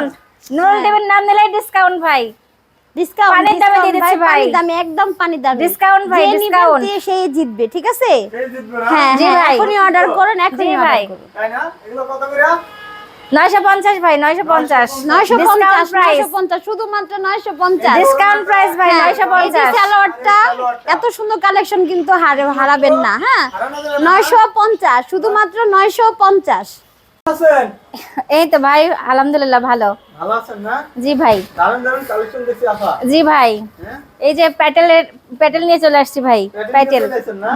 Discount Nurul টিভির নাম নিলেই ডিসকাউন্ট ভাই। ডিসকাউন্ট পানির দামে দিয়ে দিচ্ছি ভাই। পানির দামে একদম পানির দামে। Discount ভাই, যে সেই জিতবে ঠিক আছে? এই জিতবে না? হ্যাঁ জি হ্যাঁ ভাই। এখনই অর্ডার করুন এখনই ভাই। তাই না? এগুলো কত করে? নয়শো পঞ্চাশ ভাই নয়শো পঞ্চাশ। নয়শো পঞ্চাশ প্রাইস নয়শো পঞ্চাশ শুধুমাত্র নয়শো পঞ্চাশ। ডিসকাউন্ট প্রাইস ভাই হ্যাঁ, সালোয়ারটা। এত সুন্দর কালেকশন কিন্তু হারে- হারাবেন না হ্যাঁ? হারানো যাবে না। নয়শো পঞ্চাশ শুধুমাত্র নয়শো পঞ্চাশ। আছেন? এই তো ভাই আলহামদুলিল্লাহ ভালো। ভালো আছেন না? জি ভাই। দারুণ দারুণ কালেকশন দেখছি আপা। জি ভাই। হ্যাঁ? এই যে প্যাটেলের প্যাটেল নিয়ে চলে আসছি ভাই প্যাটেল?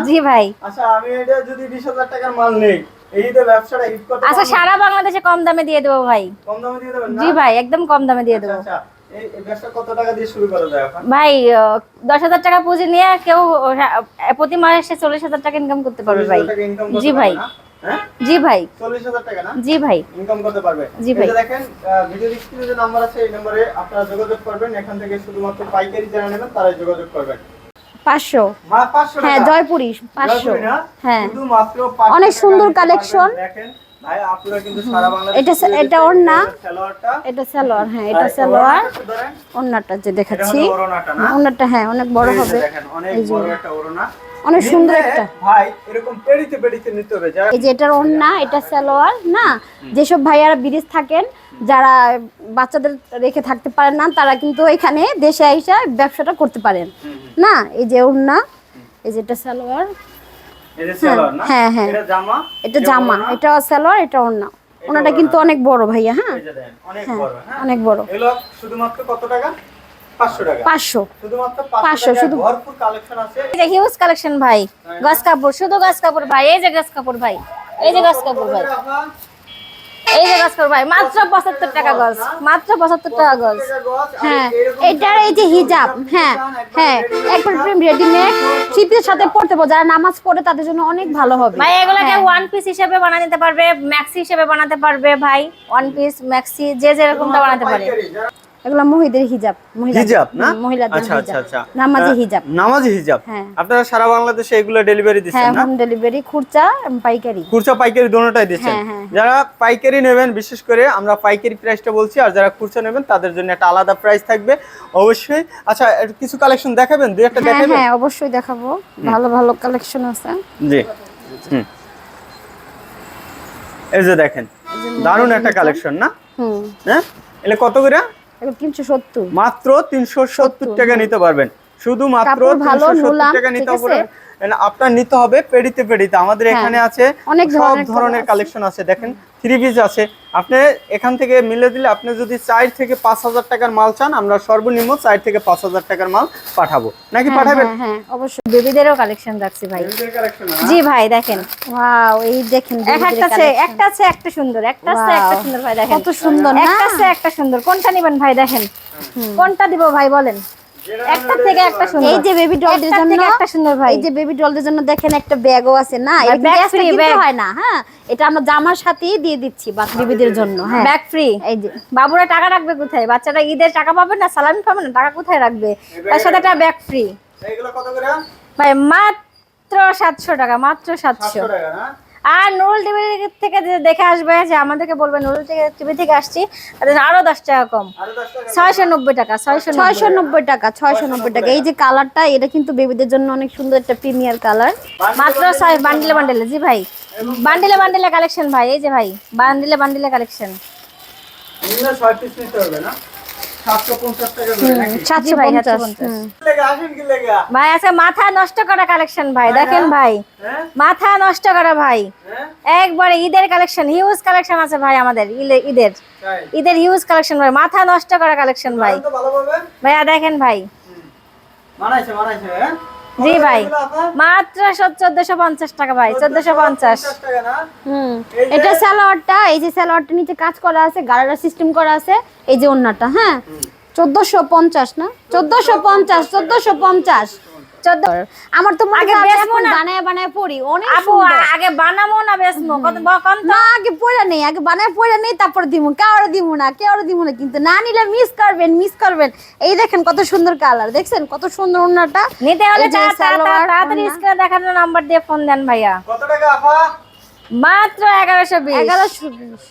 জি ভাই। আচ্ছা আমি এটা যদি বিশ হাজার টাকার মাল নেই এই যে ব্যবসাটা হিট করতে আচ্ছা সারা বাংলাদেশে কম দামে দিয়ে দেবো ভাই। কম দামে দিয়ে দেবেন জি ভাই একদম কম দামে দিয়ে আচ্ছা, দেবো। আচ্ছা। ভাই দশ হাজার টাকা পুঁজি নিয়ে কেউ প্রতি মাসে চল্লিশ হাজার টাকা ইনকাম করতে পারবে ভাই। 40,000 টাকা income করতে জি ভাই। জি ভাই। টাকা না? জি ভাই। ইনকাম করতে পারবে। জি ভাই। দেখেন ভিডিও স্ক্রিনে যে নাম্বার আছে এই নম্বরে আপনারা যোগাযোগ করবেন। এখান থেকে শুধুমাত্র পাইকারি যারা নেবেন তারাই যোগাযোগ করবেন। পাঁচশো। হ্যাঁ জয়পুরি পাঁচশো। হ্যাঁ। অনেক সুন্দর এটা এটা ওড়না। এটা সালোয়ার হ্যাঁ এটা সালোয়ার। ওড়নাটা অন্যটা যে দেখাচ্ছি। ওড়নাটা অন্যটা হ্যাঁ অনেক বড় হবে। অনেক বড় একটা ওড়না। অনেক সুন্দর একটা। ভাই এরকম পেড়িতে পেড়িতে নিতে হবে এই যে এটার ওড়না এটা সালোয়ার না? যেসব ভাইয়ারা বিদেশ থাকেন যারা বাচ্চাদের রেখে থাকতে পারেন না তারা কিন্তু এখানে দেশে এসে ব্যবসাটা করতে পারেন। না? এই যে ওড়না এই যে এটা সালোয়ার। হ্যাঁ, হ্যাঁ। এটা জামা? এটা এটা সালোয়ার এটা ওড়না। ওনাটা কিন্তু অনেক বড় ভাইয়া হ্যাঁ? এই যে দেখেন, অনেক হ্যাঁ, বড় হ্যাঁ? অনেক বড়। শুধুমাত্র কত টাকা? 500 টাকা। পাঁচশো। শুধুমাত্র 500 500 টাকা শুধু- হিউজ কালেকশন ভাই গস কাপড় শুধু গস কাপড় ভাই এই যে গস কাপড় ভাই এই যে গস কাপড় ভাই। এই যে গস কাপড় ভাই মাত্র পঁচাত্তর টাকা গজ মাত্র পঁচাত্তর টাকা গজ হ্যাঁ এটার এই যে হিজাব হ্যাঁ হ্যাঁ একবার রেডিমেড শীতের সাথে পড়তে পারো যারা নামাজ পড়ে তাদের জন্য অনেক ভালো হবে। ভাই এগুলোকে ওয়ান পিস হিসেবে বানিয়ে নিতে পারবে ম্যাক্সি হিসেবে বানাতে পারবে ভাই ওয়ান পিস ম্যাক্সি যে যেরকমটা বানাতে পারে। এগুলো মহিলাদের হিজাব হিজাব না? মহিলাদের আচ্ছা আচ্ছা হিজাব আচ্ছা। নামাজি হিজাব। নামাজি হিজাব। হ্যাঁ। আপনারা সারা বাংলাদেশে এগুলো ডেলিভারি হ্যাঁ দিচ্ছেন হোম ডেলিভারি খুরচা পাইকারি। খুচরা পাইকারি দিচ্ছেন। হ্যাঁ, হ্যাঁ। যারা পাইকারি নেবেন বিশেষ করে আমরা পাইকারি প্রাইসটা বলছি আর যারা খুচরা নেবেন তাদের জন্য একটা আলাদা প্রাইস থাকবে। অবশ্যই। আচ্ছা কিছু কালেকশন দেখাবেন? দুই একটা হ্যাঁ দেখাবেন? হ্যাঁ অবশ্যই দেখাবো। ভালো ভালো কালেকশন আছে। জি। হুম। এই যে দেখেন দারুণ একটা কালেকশন না? হুম। হ্যাঁ? এলে কত করে? মাত্র তিনশো সত্তর টাকা নিতে পারবেন। শুধুমাত্র তিনশো নুলাম, টাকা নিতে? পারবেন আপনার নিতে হবে পেডিতে পেডিতে। আমাদের হ্যাঁ, এখানে আছে অনেক সব ধরনের। কালেকশন আছে। দেখেন থ্রি পিস আছে। আপনি এখান থেকে মিলে দিলে আপনি যদি চার থেকে পাঁচ হাজার টাকার মাল চান আমরা সর্বনিম্ন চার থেকে পাঁচ হাজার টাকার মাল পাঠাবো। নাকি হ্যাঁ, পাঠাবেন? হ্যাঁ হ্যাঁ অবশ্যই। বেবিদেরও কালেকশন রাখছি ভাই। জি ভাই দেখেন। ওয়াও এই দেখেন একটা আছে একটা আছে একটা সুন্দর একটা আছে একটা সুন্দর ভাই দেখেন। কত সুন্দর একটা আছে একটা সুন্দর। কোনটা নেবেন ভাই দেখেন। কোনটা দিব ভাই বলেন। একটা থেকে একটা সুন্দর। এই যে বেবি ডলদের জন্য একটা সুন্দর ভাই। এই যে বেবি ডলদের জন্য দেখেন একটা ব্যাগও আছে না? এটা। হয় না হ্যাঁ? এটা আমরা জামার সাথেই দিয়ে দিচ্ছি বেবিদের জন্য হ্যাঁ। ব্যাগ ফ্রি এই যে। বাবুরা টাকা রাখবে কোথায়? বাচ্চারা ঈদের টাকা পাবে না সালামি পাবে না? টাকা কোথায় রাখবে? তার সাথে একটা ব্যাগ ফ্রি এইগুলো কত করে? ভাই মাত্র সাতশো টাকা মাত্র সাতশো। সাতশো টাকা না? আর নুরুল টিভি থেকে দেখে আসবে যে আমাদেরকে বলবে নুরুল টিভি থেকে আসছি তাদের আরও দশ টাকা কম। ছয়শো নব্বই টাকা ছয়শো ছয়শো নব্বই টাকা ছয়শো নব্বই টাকা। এই যে কালারটা এটা কিন্তু বেবিদের জন্য অনেক সুন্দর একটা প্রিমিয়ার কালার। মাত্র ছয় বান্ডিলে বান্ডিলে জি ভাই। বান্ডিলে বান্ডিলে কালেকশন ভাই এই যে ভাই বান্ডিলে বান্ডিলে কালেকশন। ছয় পিস নিতে হবে না? ভাই, পঞ্চাশ। 750 হুম। লেগে আসেন কি লেগে? ভাই আজকে মাথা নষ্ট করা কালেকশন ভাই দেখেন ভাই। মাথা নষ্ট করা ভাই। একবারে ঈদের কালেকশন হিউজ কালেকশন আছে ভাই আমাদের ঈদের। ঈদের হিউজ কালেকশন ভাই মাথা নষ্ট করা কালেকশন ভাই। ভাইয়া দেখেন ভাই। মানাইছে মানাইছে হ্যাঁ? জি ভাই? মাত্র চোদ্দশো পঞ্চাশ টাকা ভাই, চোদ্দশো পঞ্চাশ। 1450 টাকা না হুম। এটা সালোয়ারটা এই যে সালোয়ারটা নিচে কাজ করা আছে, গাড়ার সিস্টেম করা আছে, এই যে ওন্নাটা হ্যাঁ? চোদ্দশো পঞ্চাশ না? চোদ্দশো পঞ্চাশ চোদ্দশো পঞ্চাশ। আমার তো মনে আগে হয় এখন বানায় বানায় পড়ি অনেক সুন্দর। আগে না বেসমো কত বকন না আগে পড়ে নেই আগে বানায় পড়ে নেই তারপর দিমু। কাউরে দিমু না কেউরে দিমু না কিন্তু না নিলে মিস করবেন মিস করবেন। এই দেখেন কত সুন্দর কালার দেখছেন? কত সুন্দর ওন্নাটা নিতে হলে তাড়াতাড়ি স্ক্রিনে দেখানো নাম্বার দিয়ে ফোন দেন ভাইয়া। কত টাকা আপা? মাত্র এগারোশো বিশ।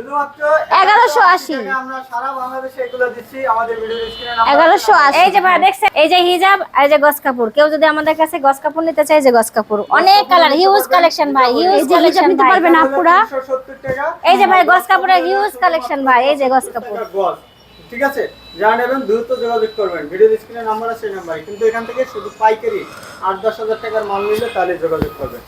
এগারোশো এগারো শুধুমাত্র 1180 টাকা আমরা সারা বাংলাদেশে এগুলো দিচ্ছি আমাদের ভিডিও স্ক্রিনে এগারোশো আশি। এই যে ভাই দেখছেন? এই যে হিজাব এই যে গস কাপড়। কেউ যদি আমাদের কাছে গস কাপড় নিতে চায় যে গস কাপড়। অনেক কালার হিউজ কালেকশন ভাই হিউজ কালেকশন নিতে পারবেন আপুরা? এই যে ভাই গস কাপড়ের হিউজ কালেকশন ভাই এই যে গস কাপড়। ঠিক আছে? যা নেবেন দ্রুত যোগাযোগ করবেন। ভিডিও স্ক্রিনে নাম্বার আছে সেই নাম্বারে। কিন্তু এখান থেকে শুধু পাইকারি আট দশ হাজার টাকার মাল নিলে তাহলে যোগাযোগ করবেন।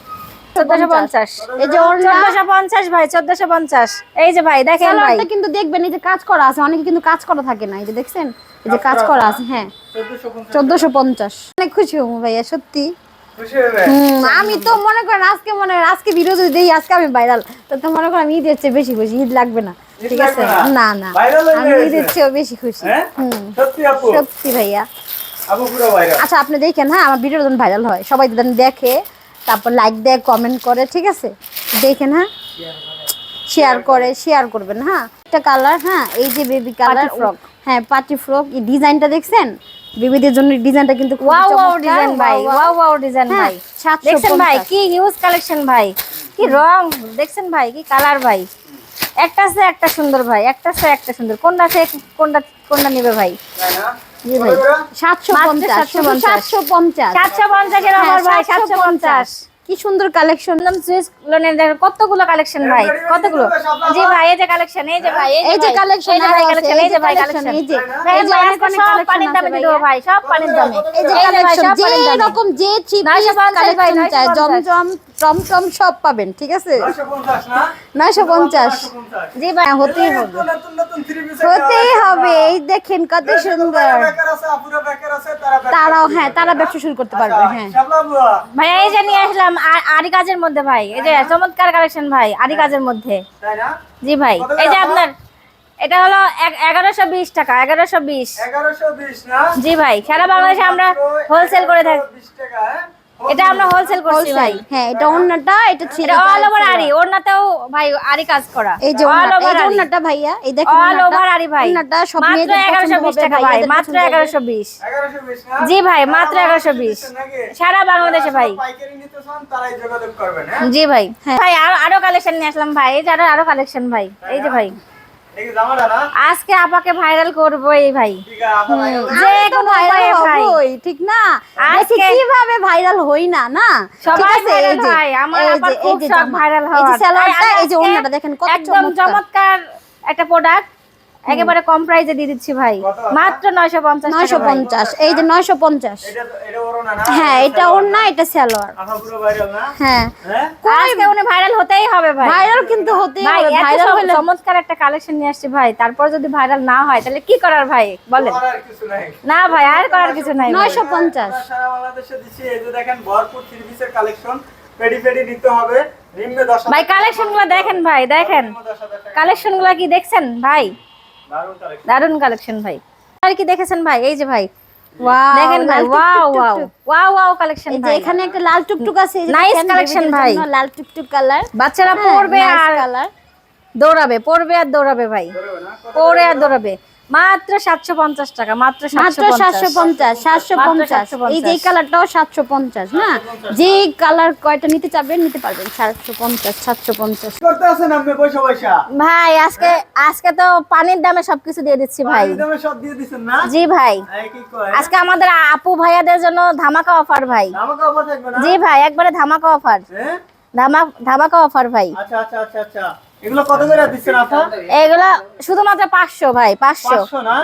চোদ্দশো পঞ্চাশ। এই যে চোদ্দশো পঞ্চাশ ভাই চোদ্দশো পঞ্চাশ। এই যে ভাই দেখেন ভাই। কিন্তু দেখবেন এই যে কাজ করা আছে অনেকে কিন্তু কাজ করা থাকে না এই যে দেখছেন? এই যে কাজ করা আছে হ্যাঁ। চোদ্দশো পঞ্চাশ। অনেক খুশি হব ভাইয়া সত্যি। খুশি হবে হুম, আমি তো মনে করেন আজকে মনে হয় আজকে ভিডিও যদি দিই আজকে আমি ভাইরাল তো মনে করেন আমি ঈদের চেয়ে বেশি খুশি ঈদ লাগবে না। ঠিক আছে? না? না আমি। ঈদের চেয়েও বেশি খুশি। হ্যাঁ? সত্যি ভাইয়া। আপু পুরো ভাইরাল আচ্ছা আপনি দেখেন হ্যাঁ আমার ভিডিও যখন ভাইরাল হয় সবাই দেখে তারপর লাইক দেয় কমেন্ট করে ঠিক আছে? দেখেন হ্যাঁ? শেয়ার করে শেয়ার করবেন হ্যাঁ? একটা কালার হ্যাঁ? এই যে বেবি কালার frock। হ্যাঁ পার্টি ফ্রক এই ডিজাইনটা দেখছেন? বেবিদের জন্য ডিজাইনটা কিন্তু ওয়াও ওয়াও ডিজাইন ভাই। ওয়াও ওয়াও ডিজাইন ভাই। দেখছেন ভাই কি হিউজ কালেকশন ভাই কি রং দেখছেন ভাই কি কালার ভাই। একটা সে একটা সুন্দর ভাই একটা সে একটা সুন্দর। কোনটা সে কোনটা কোনটা নেবে ভাই তাই না ভাই? সাতশো পঞ্চাশ সাতশো পঞ্চাশ সাতশো পঞ্চাশের হ্যাঁ, আমার ভাই সাতশো পঞ্চাশ কি সুন্দর কালেকশন একদম সুইস লোনের কতগুলো কালেকশন ভাই কতগুলো জি ভাই। এই যে কালেকশন এই যে ভাই এই যে কালেকশন এই যে ভাই কালেকশন এই যে ভাই কালেকশন এই যে এই যে অনেক অনেক সব পানির দামে আছে ভাই সব পানির দামে এই যে কালেকশন যে রকম যে চিপ 950 কালেকশন চাই জমজম টমটম সব পাবেন ঠিক আছে? 950 নয়শো পঞ্চাশ জি ভাই হতেই হবে। হতেই হবে এই দেখেন কত সুন্দর। বেকার আছে আপুরা বেকার আছে তারা বেকার তারাও হ্যাঁ তারা ব্যবসা শুরু করতে পারবে আচ্ছা, হ্যাঁ। ভাই এই যে নিয়ে আসলাম আরি কাজের মধ্যে ভাই। এই যে চমৎকার কালেকশন ভাই আরি কাজের মধ্যে। জি ভাই। এই যে আপনার এটা হলো এক- এগারোশো বিশ টাকা এগারোশো বিশ। 1120 না? জি ভাই সারা বাংলাদেশে আমরা হোলসেল করে থাকি। টাকা হ্যাঁ? এটা আমরা হোলসেল করছি ভাই। হ্যাঁ এটা অন্যটা এটা ছিল অল ওভার আরি ওড়নাতেও ভাই আরি কাজ করা। এই যে অল ওভার আরি ওন্নাটা ভাইয়া এই দেখেন অল ওভার আরি ভাই। ওন্নাটা সব মাত্র পছন্দ বিশ হবে, টাকা ভাই মাত্র পছন্দ হবে। এগারোশো বিশ 1120 না? জি ভাই মাত্র সারা এগারোশো বাংলাদেশে বিশ। দিচ্ছেন নাকি? সারা বাংলাদেশে ভাই। পাইকারি নিতে চান তারাই যোগাযোগ করবেন হ্যাঁ? জি ভাই। হ্যাঁ। ভাই আরও আরও কালেকশন নিয়ে আসলাম ভাই। এই যে আরও আরও কালেকশন ভাই। এই যে ভাই। আজকে আপাকে ভাইরাল করব এই ভাই। ঠিক যে কোনো ভাইরাল ভাই। হবই ঠিক না? আজকে- দেখি কীভাবে ভাইরাল হই না না? সবাই যে- হয়, আমার এই আবার যে- খুব শখ জামা, viral এই যে হওয়ার। এই যে ওন্নাটা দেখেন কত চমৎকার। একটা প্রোডাক্ট একেবারে কম প্রাইসে দিয়ে দিচ্ছি ভাই। মাত্র নয়শো পঞ্চাশ নয়শো পঞ্চাশ এই যে নয়শো পঞ্চাশ। এটা তো- এটা ওরও না? না হ্যাঁ এটা ওর না এটা সালোয়ার। না? হ্যাঁ। হ্যাঁ? আজকে উনি ভাইরাল হতেই হবে ভাই। ভাইরাল কিন্তু হতেই হবে ভাইরাল হলে চমৎকার একটা কালেকশন নিয়ে আসছি ভাই। তারপর যদি ভাইরাল না হয় তাহলে কি করার ভাই? বলেন। আর কিছু নাই। না ভাই আর করার কিছু নাই ভাই। নয়শো পঞ্চাশ। আমরা সারা বাংলাদেশে দিচ্ছি। এই যে দেখেন ভরপুর থ্রি পিসের কালেকশন পেডি পেডি নিতে হবে। নিম্নে দশ হাজার ভাই কালেকশনগুলো দেখেন ভাই দেখেন। গুলো কি দেখছেন ভাই? দারুণ কালেকশন ভাই। আর কি দেখেছেন ভাই? এই যে ভাই। দেখেন ভাই লাল টুকটুক ওয়াও টুকটুক। ওয়াও ওয়াও ওয়াও কালেকশন এই যে ভাই। এখানে একটা লাল টুকটুক আছে babyদের ভাই। লাল টুকটুক কালার। বাচ্চারা পরবে আর কালার দৌড়াবে পড়বে আর দৌড়াবে ভাই। পরে আর দৌড়াবে। মাত্র সাতশো পঞ্চাশ টাকা মাত্র মাত্র সাতশো পঞ্চাশ। সাতশো মাত্র পঞ্চাশ। 750 এই যে কালারটাও সাতশো পঞ্চাশ না? যে কালার কয়টা নিতে চাবেন নিতে পারবেন। সাতশো পঞ্চাশ সাতশো পঞ্চাশ। করতে আছেন আপনি? পয়সা পয়সা ভাই আজকে আজকে তো পানির দামে সবকিছু দিয়ে দিচ্ছি ভাই। দামে সব দিয়ে দিছেন না? জি ভাই। এই কি কয়? আজকে আমাদের আপু ভাইয়াদের জন্য ধামাকা অফার ভাই। আমাকে অফার থাকবে না? জি ভাই একবারে ধামাকা অফার। হ্যাঁ? ধামা ধামাকা অফার ভাই। আচ্ছা আচ্ছা আচ্ছা আচ্ছা। এগুলো কত করে দিচ্ছেন আপা এগুলা শুধুমাত্র পাঁচশো ভাই পাঁচশো পাঁচশো না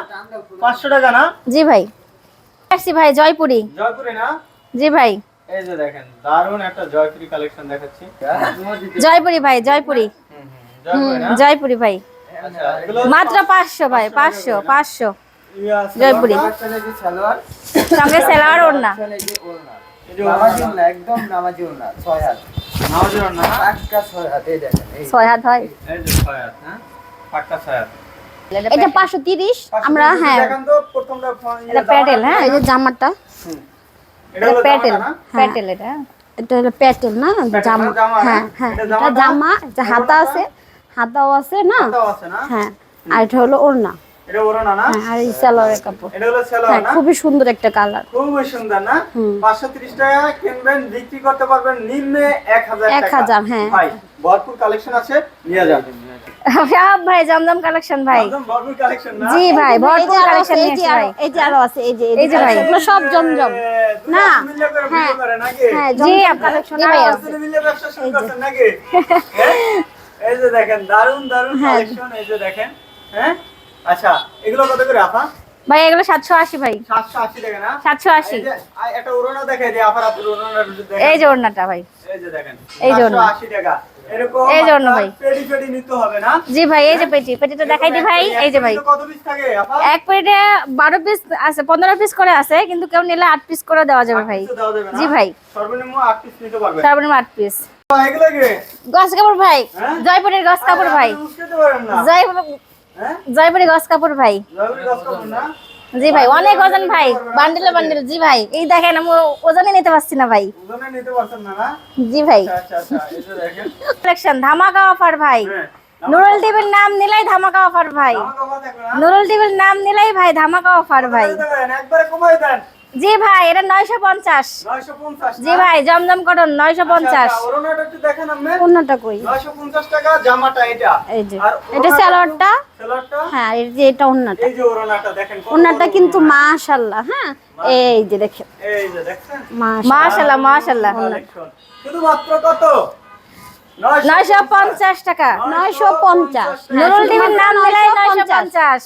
পাঁচশো টাকা না জি ভাই আসছি ভাই জয়পুরি জয়পুরে না জি ভাই এই যে দেখেন দারুণ একটা জয়পুরি কালেকশন দেখাচ্ছি জয়পুরি ভাই জয়পুরি ভাই আচ্ছা মাত্র পাঁচশো ভাই পাঁচশো পাঁচশো ইয়ে আছে, জয়পুরি সালোয়ার সঙ্গে সেলার ওড়না একদম নামাজি হাত ছয় হাত এই দেখেন এই ছয় হয় এই যে ছয় হাত, হ্যাঁ? পাক্কা ছয় হাত। এটা পাঁচশো তিরিশ আমরা হ্যাঁ দেখান তো, প্রথমটা ফ- এটা প্যাটেল আছে। হ্যাঁ এই যে জামাটা এটা প্যাটেল না? প্যাটেল এটা এটা হলো প্যাটেল না জামা হ্যাঁ হ্যাঁ? হ্যাঁ এটা জামা হাতা আছে হাতাও আছে না হাতাও আছে না? হ্যাঁ আর এটা হলো ওড়না এটা ওড়না না? হ্যাঁ, আর এই সালোয়ারের কাপড়। এটা হলো হ্যাঁ সালোয়ার না? খুবই সুন্দর একটা কালার। খুবই সুন্দর না? হুম। পাঁচশো ত্রিশ টাকা কিনবেন বিক্রি করতে পারবেন নিম্নে এক হাজার এক টাকা। হাজার, হ্যাঁ। ভাই ভরপুর কালেকশন আছে নিয়ে যান। ভাই জমজম কালেকশন ভাই। ভরপুর কালেকশন না? জি ভাই ভরপুর কালেকশন এই যে এসেছি আরো- ভাই। এই যে আরও আছে এই যে এই যে ভাই। এগুলো সব জমজম। না, হ্যাঁ, হ্যাঁ জমজম কালেকশন ভাই আপনারা মিলে ব্যবসা শুরু করছেন নাকি? হ্যাঁ? এই যে দেখেন দারুণ দারুণ। কালেকশন এই যে দেখেন। হ্যাঁ? আচ্ছা এগুলো কত করে আপা ভাই এগুলো সাতশো আশি ভাই। সাতশো আশি না সাতশো আশি। এই যে, আ, একটা উড়োনা দেখাই দিই আপার একটু দেখেন। এই যে ওড়নাটা ভাই। এই যে দেখেন এই যে 780 টাকা। এরকম এই যে ওড়না ভাই। পেডি পেডি নিতে হবে না? জি ভাই এই যে পেটি পেটিটা দেখাই দি ভাই। এই যে ভাই। কত পিস থাকে আপা এক পিস আছে পনেরো পিস করে আছে কিন্তু কেউ নিলে আট পিস করে দেওয়া যাবে ভাই? জি ভাই। সর্বনিম্ন আট পিস নিতে পারবে। সর্বনিম্ন আট পিস কাপড় ভাই। হ্যাঁ? জয়পুরের গস কাপড় ভাই। পারেন না। জয়পুর হ্যাঁ? জয়পুরের গস কাপুর ভাই। জয়পুরি জি ভাই অনেক ওজন ভাই বান্ডেলে বান্ডেল জি ভাই। এই দেখেন আমি ওজনে নিতে পারছি না ভাই। ওজনে নিতে পারছেন না না? জি ভাই। আচ্ছা আচ্ছা আচ্ছা কালেকশন ধামাকা অফার ভাই। হ্যাঁ নুরুল টিভির নাম নিলেই ধামাকা অফার ভাই। নুরুল টিভির নাম নিলেই ভাই ধামাকা অফার ভাই। একবারে কমাই দেন। জি ভাই এটা নয়শো পঞ্চাশ। জি ভাই জমজম কটন নয়শো পঞ্চাশ। আচ্ছা, ওড়নাটা একটু দেখেন আপনি। অন্যটা কই? 950 টাকা জামাটা এটা। সালোয়ারটা? হ্যাঁ এই যে এটা অন্যটা অন্যটা কিন্তু। মাশাল্লাহ হ্যাঁ? এই যে দেখেন। এই যে দেখছেন? মাশাল্লাহ মাশাল্লাহ মাশাল্লাহ শুধুমাত্র কত? নয়শো পঞ্চাশ টাকা নয়শো পঞ্চাশ। নুরুল টিভির নাম নিলেই নয়শো পঞ্চাশ।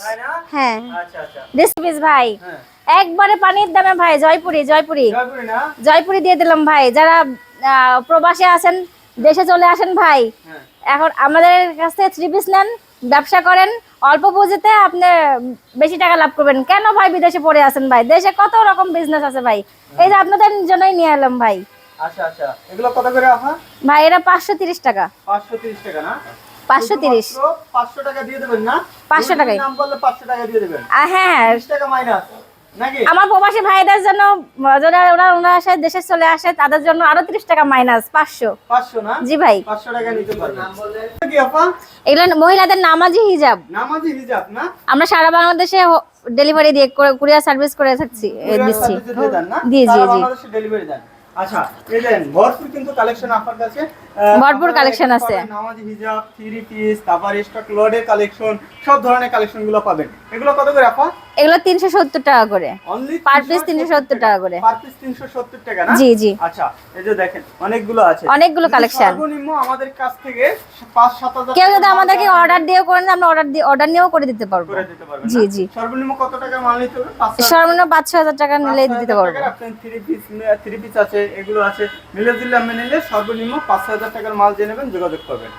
হ্যাঁ। আচ্ছা আচ্ছা। ডিসপিস ভাই। হ্যাঁ। একবারে পানির দামে ভাই জয়পুরি জয়পুরি। জয়পুরি দিয়ে দিলাম ভাই। যারা প্রবাসে আছেন দেশে চলে আসেন ভাই হ্যাঁ। এখন আমাদের কাছ থেকে থ্রি পিস নেন ব্যবসা করেন অল্প পুঁজিতে আপনি বেশি টাকা লাভ করবেন। কেন ভাই বিদেশে পড়ে আছেন ভাই? দেশে কত রকম বিজনেস আছে ভাই? এই যে আপনাদের জন্যই নিয়ে এলাম ভাই। আচ্ছা আচ্ছা। এগুলো কত করে আফা? ভাই তিরিশ টাকা। 530 টাকা না? পাঁচশো তিরিশ। শুধুমাত্র 500 টাকা দিয়ে দেবেন না? 500 টাকাই। নাম বললে 500 টাকা দিয়ে দেবেন। হ্যাঁ 30 টাকা মাইনাস। নাকি আমার প্রবাসী ভাইদের জন্য যারা ওরা ওরা আসে দেশে চলে আসে তাদের জন্য আরও ত্রিশ টাকা মাইনাস পাঁচশো। 500 না? জি ভাই। 500 টাকা নিতে পারবেন কি আপা? এগুলো মহিলাদের নামাজি হিজাব। নামাজি হিজাব না? আমরা সারা বাংলাদেশে ডেলিভারি দিয়ে কুরিয়ার সার্ভিস করে থাকছি দিচ্ছি? জি জি জি। আচ্ছা ভরপুর কিন্তু কালেকশন আপনার কাছে। ভরপুর এখানে আছে। নামাজি হিজাব থ্রি পিস তারপর স্টক লোডের কালেকশন সব ধরনের কালেকশন পাবেন। এগুলো কত করে আপা? এগুলো তিনশো সত্তর টাকা করে। অনলি Per piece 370 টাকা করে। পার পিস 370 টাকা না? জি জি। আচ্ছা এই যে দেখেন অনেকগুলো আছে। অনেকগুলো যদি collection। সর্বনিম্ন আমাদের কাছ থেকে 5 7000 কেউ যদি আমাদেরকে অর্ডার দিয়ে করেন আমরা অর্ডার দিয়ে অর্ডার নিয়েও করে দিতে পারব। করে দিতে জি? জি। সর্বনিম্ন কত টাকা মাল নিতে হবে? সর্বনিম্ন পাঁচ ছ হাজার টাকা নিলে দিতে পারব। আপনি থ্রি পিস থ্রি পিস আছে এগুলো আছে। মিলে দিলে আপনি নিলে সর্বনিম্ন পাঁচ হাজার টাকার মাল যে নেবেন যোগাযোগ করবেন।